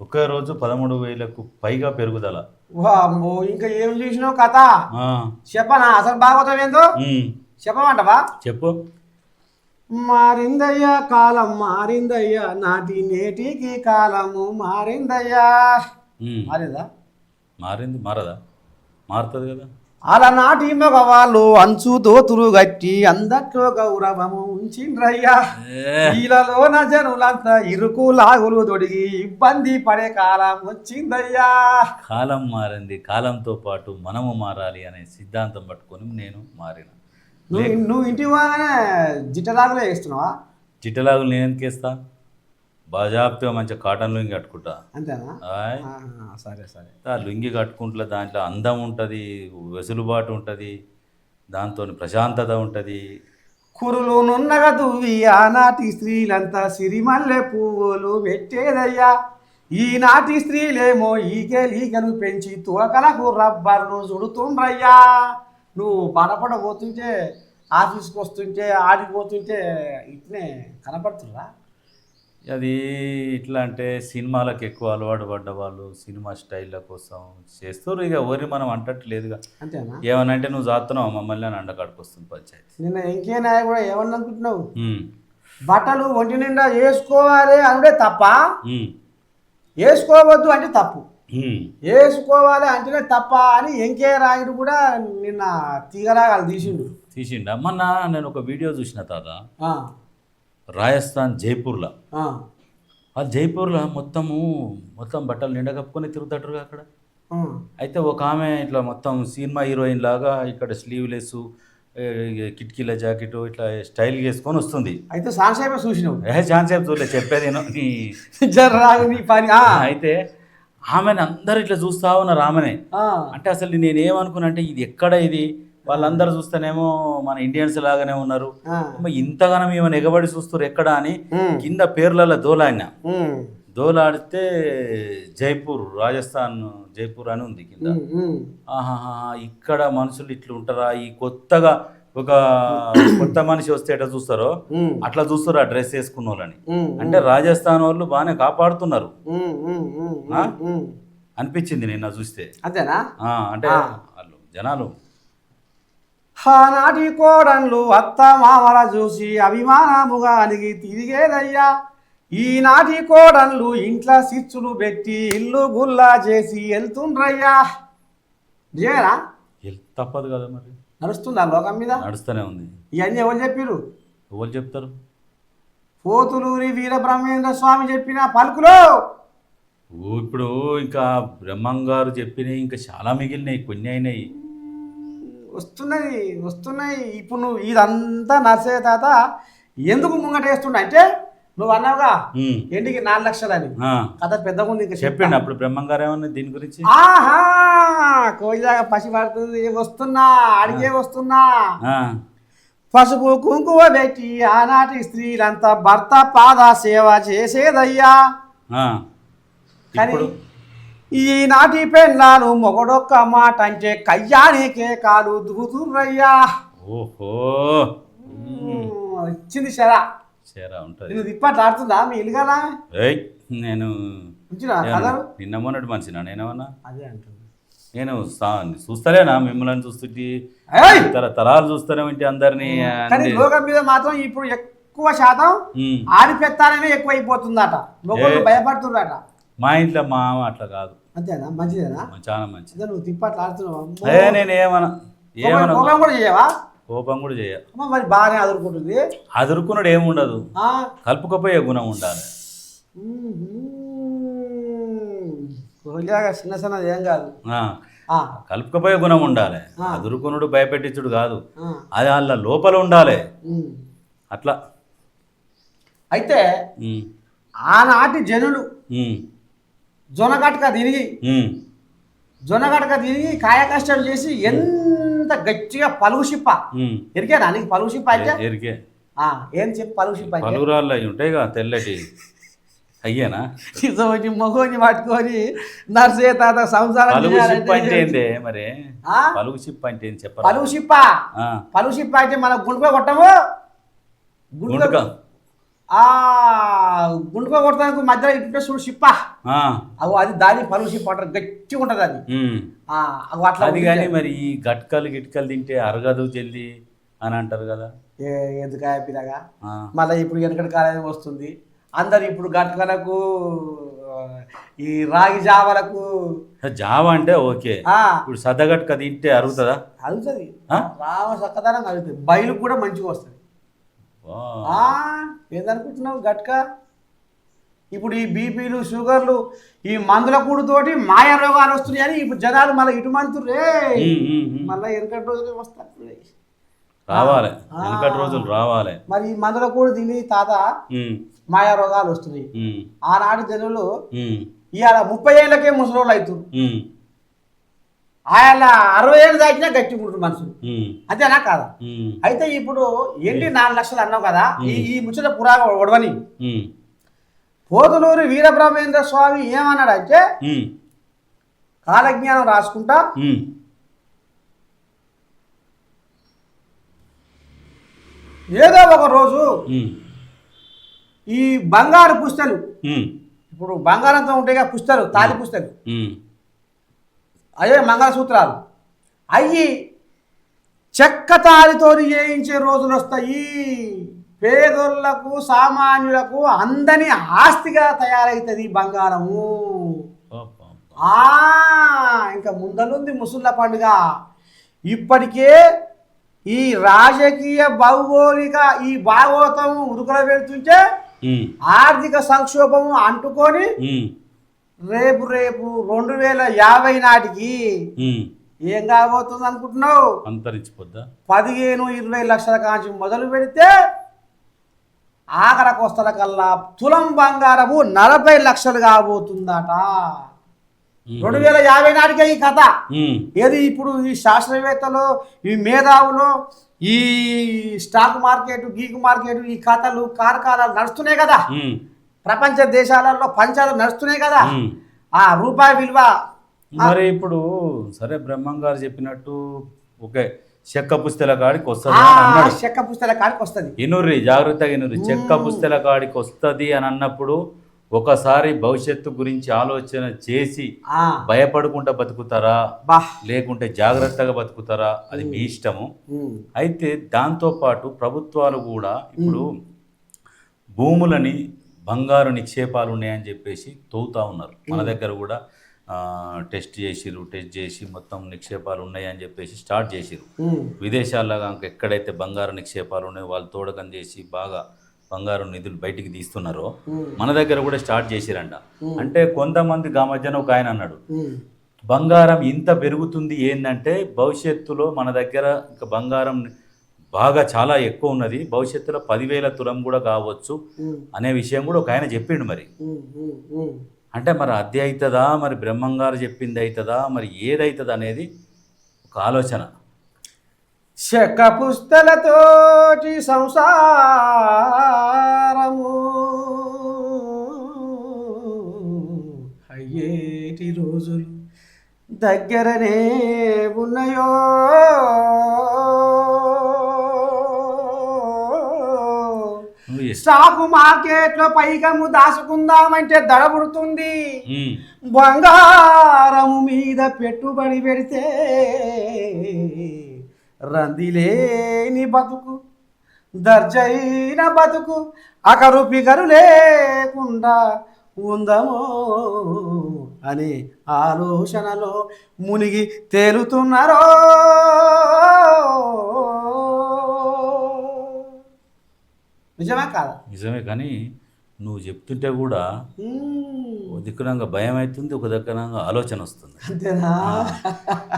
ఒకే రోజు పదమూడు వేలకు పైగా పెరుగుదల. వామ్మో ఇంకా ఏం చూసినావు కథ? చెప్పనా? అసలు భాగవతం ఏందో? చెప్పమంటవా? చెప్పు. మారిందయ్యా కాలం మారిందయ్యా నాటి నేటికి కాలము మారిందయ్యా. మారిందా? మారింది మారదా? మారుతుంది కదా. అలనాటి మగవాళ్ళు అంచు దోతులు గట్టి అందట్లో గౌరవము ఉంచిండ్రయ్యా ఈలలోన జనులంతా ఇరుకు లాగులు తొడిగి ఇబ్బంది పడే కాలం వచ్చిందయ్యా. కాలం మారింది. కాలంతో పాటు మనము మారాలి అనే సిద్ధాంతం పట్టుకొని నేను మారిన. నువ్వు నువ్వు ఇంటి పోగానే జిట్టలాగులే వేస్తున్నావా? చిట్టలాగులు నేను ఎందుకేస్తా బాజాబ్తో మంచిగా కాటన్ లుంగి కట్టుకుంటా. అంతేనా? సరే సరే. ఆ లుంగి కట్టుకుంటే దాంట్లో అందం ఉంటుంది వెసులుబాటు ఉంటుంది దాంతో ప్రశాంతత ఉంటుంది. కురులు నున్నగ దువ్వి ఆనాటి స్త్రీలంతా సిరిమల్లె పువ్వులు పెట్టేదయ్యా. ఈనాటి స్త్రీలేమో ఈగెలీగలు పెంచి తోకలకు రబ్బర్లు చుడుతుండ్రయ్యా. నువ్వు పడపడ పోతుంటే ఆఫీస్కి వస్తుంటే ఆడికి పోతుంటే ఇట్నే కనపడుతుందా అది ఇట్లా అంటే సినిమాలకు ఎక్కువ అలవాటు పడ్డ వాళ్ళు సినిమా స్టైళ్ళ కోసం చేస్తారు. ఇక ఎవరి మనం అంటట్లేదుగా. అంతేనా? ఏమనంటే నువ్వు చాస్తున్నావు మమ్మల్ని అని అండకాడికి వస్తుంది పంచాయతీ. నిన్న ఇంకేనా కూడా ఏమన్నా అనుకుంటున్నావు? బట్టలు ఒంటి నిండా వేసుకోవాలి అంటే తప్ప వేసుకోవద్దు అంటే తప్పు. వేసుకోవాలి అంటేనే తప్ప అని ఎంకే రాయుడు కూడా నిన్న తీగరాగాలు తీసిండు. తీసిండా? మొన్న నేను ఒక వీడియో చూసిన తాత. రాజస్థాన్ జైపూర్లో. ఆ, జైపూర్లో మొత్తము మొత్తం బట్టలు నిండా కప్పుకొని తిరుగుతాడు అక్కడ. అయితే ఒక ఆమె ఇట్లా మొత్తం సినిమా హీరోయిన్ లాగా ఇక్కడ స్లీవ్లెస్ కిటికీల జాకెట్ ఇట్లా స్టైల్ వేసుకొని వస్తుంది. అయితే సాన్సేపే చూసినావు? ఏ ఏం చూడలే చెప్పేది అయితే ఆమెను అందరు ఇట్లా చూస్తా ఉన్నారు ఆమెనే. అంటే అసలు నేనేమనుకున్నా అంటే ఇది ఎక్కడ ఇది? వాళ్ళందరూ చూస్తేనేమో మన ఇండియన్స్ లాగానే ఉన్నారు. ఇంతగానం ఏమైనా ఎగబడి చూస్తారు ఎక్కడ అని కింద పేర్లలో దోలాడినా. దోలాడితే జైపూర్ రాజస్థాన్ జైపూర్ అని ఉంది కింద. ఆహాహా ఇక్కడ మనుషులు ఇట్లా ఉంటారా ఈ కొత్తగా ఒక కొత్త మనిషి వస్తే ఎట్లా చూస్తారో? అట్లా చూస్తారు ఆ డ్రెస్ వేసుకున్న వాళ్ళని అంటే రాజస్థాన్ వాళ్ళు బాగానే కాపాడుతున్నారు. అనిపించింది నిన్న చూస్తే. అంతేనా? అంటే. వాళ్ళు జనాలు ఆనాటి కోడన్లు అత్త మామల చూసి అభిమానముగా అలిగి తిరిగేదయ్యా. ఈనాటి కోడన్లు ఇంట్లో సిచ్చులు పెట్టి ఇల్లు గుల్లా చేసి వెళ్తుండ్రయ్యా నిజమేనా? తప్పదు కదా మరి. నడుస్తుందా లోకం మీద? నడుస్తూనే ఉంది. ఇవన్నీ ఎవరు చెప్పిరు ఎవరు చెప్తారు? పోతులూరి వీరబ్రహ్మేంద్ర స్వామి చెప్పిన పలుకులు. ఓ, ఇప్పుడు ఇంకా బ్రహ్మం గారు చెప్పినవి ఇంకా చాలా మిగిలినాయి కొన్ని అయినాయి. వస్తున్నాయి వస్తున్నాయి. ఇప్పుడు నువ్వు ఇదంతా నర్సే తాత ఎందుకు ముంగటేస్తుండ అంటే నువ్వు అన్నావుగా ఎండికి నాలుగు లక్షలని. ఆ, కథ పెద్దగా ఉంది ఇంకా చెప్పిండు అప్పుడు బ్రహ్మం గారు ఏమన్నా దీని గురించి? ఆహా కోయిలాగా పసి పడుతుంది వస్తున్నా అడిగే వస్తున్నా. పసుపు కుంకుమ పెట్టి ఆనాటి స్త్రీలంతా భర్త పాద సేవ చేసేదయ్యా. కానీ ఈనాటి పెళ్ళాలు మొగడొక్క మాట అంటే కయ్యానికే కాలు దుగుతుర్రయ్యా ఓహో. వచ్చింది శరా. చేరా ఉంటది. నువ్వు తిప్పట్లాడుతుందా మీ ఇల్లుగలా ఏయ్ నేను నిన్న మొన్నటి మనిషినా? నేనేమన్నా? అదే అంటుంది. నేను సా- చూస్తలేనా మిమ్మల్ని చూస్తుంటే! తర తరాలు చూస్తూనే ఉంటే అందరినీ లోకం మీద మాత్రం ఇప్పుడు ఎక్కువ శాతం ఉమ్. ఆడి పెత్తానమే ఎక్కువ అయిపోతుందట. భయపడుతుందట. మా ఇంట్లో మా అట్లా కాదు. అంతేనా? మంచిదేనా? చాలా మంచిది. నువ్వు తిప్పట్లాడుతున్నావు అమ్మో. ఏ నేను ఏమన్నా ఏమన్నా కోపం కూడా చేయవా? కోపం కూడా చేయ అమ్మ మరి బాగానే అదురుకుంటుంది. అదురుకున్నాడు ఏముండదు. ఆ? కలుపుకపోయే గుణం ఉండాలి. చిన్న చిన్నది ఏం కాదు. కలుపుకపోయే గుణం ఉండాలి. ఆ. అదురుకునుడు భయపెట్టించుడు కాదు. అది వాళ్ళ లోపల ఉండాలి. అట్లా. అయితే ఆనాటి జనులు జొనగట్క తిరిగి. జొనగట్క తిరిగి కాయ కష్టం చేసి ఎంత గట్టిగా పలుగు షిప్ప. ఉమ్. ఎరికేనా నీకు పలుగు షిప్ప ఎరికే. ఆ, ఏం చెప్పు పలుగు షిప్ప అంటే పలురాళ్ళు అవి ఉంటాయిగా తెల్లటి. అయ్యేనా? ఇసోని మొగోని పట్టుకొని నర్సే తాత సంసారం పలుగు షిప్ అంటే ఏంది మరి? ఆ? పలుగు షిప్ అంటే ఏంది చెప్పరా? పలుగు షిప్ప. పలుగు షిప్ప అయితే మన గుండుకో కొట్టము? గుండుక ఆ గుండుకో కొడతానికి మధ్యలో ఇట్లా చూడు షిప్ప అవు అది దాని పరుగు షిప్ అంటారు. గట్టిగా ఉంటుంది అది. అట్లా అది. కానీ మరి ఈ గట్కలు గిట్కలు తింటే అరగదు జల్ది అని అంటారు కదా. ఏ- ఎందుకాయ పిల్లగా మళ్ళీ ఇప్పుడు వెనకటి కాలం వస్తుంది. అందరు ఇప్పుడు గట్కలకు ఈ రాగి జావలకు జావ అంటే ఓకే. ఇప్పుడు సద్దగట్క తింటే అరుగుతుందా? అరుగుతుంది. ఆ? రామ చక్కదనం అరుగుతుంది. బయలు కూడా మంచిగా వస్తుంది. ఏందనుకుంటున్నావు గట్క? ఇప్పుడు ఈ బీపీలు షుగర్లు ఈ మందుల కూడుతోటి మాయ రోగాలు వస్తున్నాయని ఇప్పుడు జనాలు మళ్ళీ ఇటు ఉమ్. మళ్ళీ వెనకటి రోజులు వస్తాయి. రావాలి. వెనకటి రోజులు రావాలి. మరి ఈ మందుల కూడు తిని తాత మాయా రోగాలు వస్తున్నాయి. ఆనాటి జనులు ఇవాళ ముప్పై ఏళ్ళకే ముసలోళ్ళు అవుతారు ఉమ్, ఆయన అరవై ఏళ్ళు దాకినా గట్టి ఉంటుంది మనుషులు అంతేనా కాదా? అయితే ఇప్పుడు ఏంటి నాలుగు లక్షలు అన్నావు కదా ఈ ఈ ముచ్చట పురాగా ఒడవని. పోతులూరి వీరబ్రహ్మేంద్ర స్వామి ఏమన్నాడంటే ఉమ్, కాలజ్ఞానం రాసుకుంటా. ఏదో ఒక రోజు ఈ బంగారు పుస్తలు ఇప్పుడు బంగారంతో ఉంటాయి కదా పుస్తలు. తాలి పుస్తలు అదే మంగళసూత్రాలు. అయ్యి చెక్క తాలితో చేయించే రోజులు వస్తాయి. పేదోళ్ళకు సామాన్యులకు అందని ఆస్తిగా తయారవుతుంది బంగారము. ఇంకా ముందలుంది ముసుళ్ళ పండుగ. ఇప్పటికే ఈ రాజకీయ భౌగోళిక ఈ భాగవతం ఉరుకుల పెడుతుంటే ఆర్థిక సంక్షోభం అంటుకొని రేపు రేపు రెండు వేల యాభై నాటికి. ఏం కాబోతుంది అనుకుంటున్నావు? అంతరించిపోద్దా? పదిహేను ఇరవై లక్షల కాంచి మొదలు పెడితే ఆఖర కొస్తల కల్లా తులం బంగారము నలభై లక్షలు కాబోతుందట. రెండు వేల యాభై నాటికే ఈ కథ. ఏది ఇప్పుడు ఈ శాస్త్రవేత్తలు ఈ మేధావులు ఈ స్టాక్ మార్కెట్ గీక్ మార్కెట్ ఈ కథలు కార్ఖానాలు నడుస్తున్నాయి కదా. ప్రపంచ దేశాలలో పంచాలు నడుస్తున్నాయి కదా. ఆ రూపాయి విలువ మరి ఇప్పుడు సరే బ్రహ్మం గారు చెప్పినట్టు ఓకే చెక్క పుస్తల కాడికి వస్తుంది చెక్క పుస్తల కాడికి వస్తుంది. ఇనుర్రి జాగ్రత్తగా ఇనుర్రి. చెక్క పుస్తల కాడికి వస్తుంది అని అన్నప్పుడు ఒకసారి భవిష్యత్తు గురించి ఆలోచన చేసి భయపడకుండా బతుకుతారా? లేకుంటే జాగ్రత్తగా బతుకుతారా? అది మీ ఇష్టము. అయితే దాంతోపాటు ప్రభుత్వాలు కూడా ఇప్పుడు భూములని బంగారు నిక్షేపాలు ఉన్నాయని చెప్పేసి తవ్వుతా ఉన్నారు. మన దగ్గర కూడా ఆ, టెస్ట్ చేసిరు టెస్ట్ చేసి మొత్తం నిక్షేపాలు ఉన్నాయని చెప్పేసి స్టార్ట్ చేసిరు విదేశాల్లో కనుక ఎక్కడైతే బంగారు నిక్షేపాలు ఉన్నాయో వాళ్ళు తోడకం చేసి బాగా బంగారు నిధులు బయటికి తీస్తున్నారో మన దగ్గర కూడా స్టార్ట్ చేసిరంట. అంటే కొంతమంది గా మధ్యన ఒక ఆయన అన్నాడు బంగారం ఇంత పెరుగుతుంది ఏంటంటే భవిష్యత్తులో మన దగ్గర ఇంకా బంగారం బాగా చాలా ఎక్కువ ఉన్నది. భవిష్యత్తులో పదివేల తులం కూడా కావచ్చు అనే విషయం కూడా ఒక ఆయన చెప్పిండు మరి. అంటే మరి అది అవుతుందా మరి బ్రహ్మంగారు చెప్పింది అవుతుందా మరి ఏదవుతుంది అనేది ఒక ఆలోచన. చెక్క పుస్తలతోటి సంసారము అయ్యేటి రోజులు దగ్గరనే ఉన్నాయో ఎస్- స్టాక్ మార్కెట్లో పైకము దాచుకుందామంటే దడబుడుతుంది ఉమ్, బంగారము మీద పెట్టుబడి పెడితే రందిలేని బతుకు దర్జైన బతుకు అకరు పిగరు లేకుండా ఉందమో అనే ఆలోచనలో మునిగి తేలుతున్నారో. నిజమే కాదా? నిజమే కానీ నువ్వు చెప్తుంటే కూడా. ఒక దిక్కునంగా భయం అవుతుంది ఒక దిక్కునంగా ఆలోచన వస్తుంది. అంతేనా?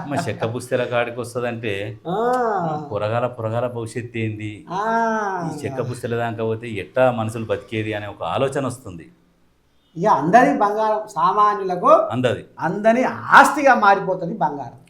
మరి చెక్క పుస్తల కాడికి వస్తుందంటే ఆ. పొరగాల పొరగాల భవిష్యత్తు ఏంది. ఈ చెక్క పుస్తల దాకా పోతే ఎట్టా మనుషులు బతికేది అనే ఒక ఆలోచన వస్తుంది. ఇక అందరి బంగారం సామాన్యులకు అందది అందని ఆస్తిగా మారిపోతుంది బంగారం.